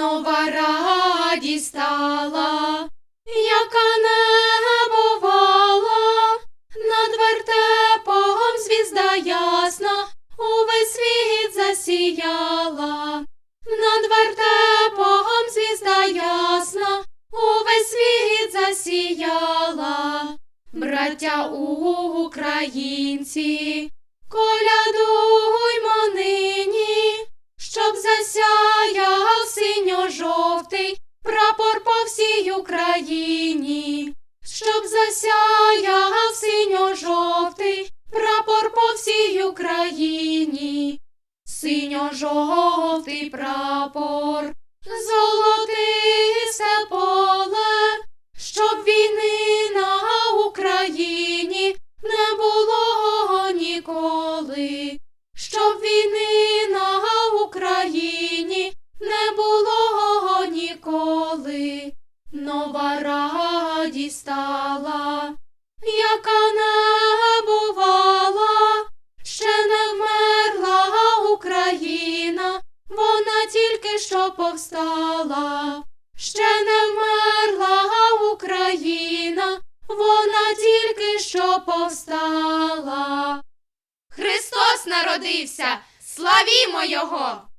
нова радість стала, яка не бувала, над вертепом звізда ясна, увесь світ засіяла, над вертепом звізда ясна, увесь світ засіяла, браття українці, Україні, щоб засяяв синьо-жовтий прапор по всій Україні, синьо-жовтий прапор, золотисте поле, щоб війни на Україні не було ніколи, щоб війни на Україні радість стала, яка не бувала, ще не вмерла Україна, вона тільки що повстала, ще не вмерла Україна, вона тільки що повстала. Христос народився, славімо Його!